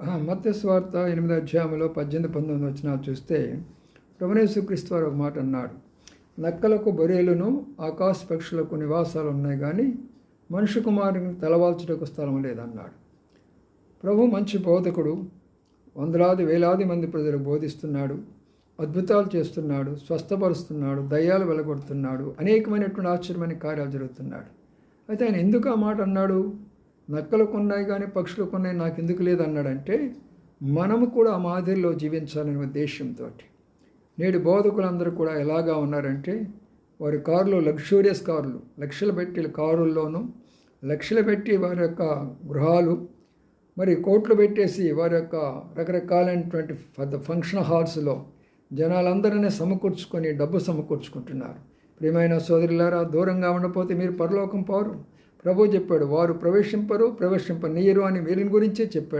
మత్స్వార్త ఎనిమిది అధ్యాయంలో పద్దెనిమిది పంతొమ్మిది వచ్చిన చూస్తే ప్రభునేశ్వక్రీస్తు వారు ఒక మాట అన్నాడు. నక్కలకు బొరేలును ఆకాశ పక్షులకు నివాసాలు ఉన్నాయి కానీ మనుషు కుమారుని తలవాల్చుటకు స్థలం లేదన్నాడు. ప్రభు మంచి బోధకుడు వందలాది వేలాది మంది ప్రజలకు బోధిస్తున్నాడు అద్భుతాలు చేస్తున్నాడు స్వస్థపరుస్తున్నాడు దయ్యాలు వెలగొడుతున్నాడు అనేకమైనటువంటి ఆశ్చర్యమైన కార్యాలు జరుగుతున్నాడు. అయితే ఆయన ఎందుకు ఆ మాట అన్నాడు? నక్కలకు ఉన్నాయి కానీ పక్షులకు ఉన్నాయి నాకు ఎందుకు లేదన్నాడంటే మనము కూడా ఆ మాదిరిలో జీవించాలనే ఉద్దేశంతో నేడు బోధకులందరూ కూడా ఎలాగా ఉన్నారంటే వారి కారులో లగ్జూరియస్ కార్లు లక్షలు పెట్టి కారుల్లోనూ లక్షలు పెట్టి వారి యొక్క గృహాలు మరి కోట్లు పెట్టేసి వారి యొక్క రకరకాలైనటువంటి పెద్ద ఫంక్షన్ హాల్స్లో జనాలందరినీ సమకూర్చుకొని డబ్బు సమకూర్చుకుంటున్నారు. ప్రియమైన సోదరులారా దూరంగా ఉండకపోతే మీరు పరలోకం పోరు. ప్రభు చెప్పాడు వారు ప్రవేశింపరు ప్రవేశింపనీయరు అని వీరిని గురించే చెప్పాడు.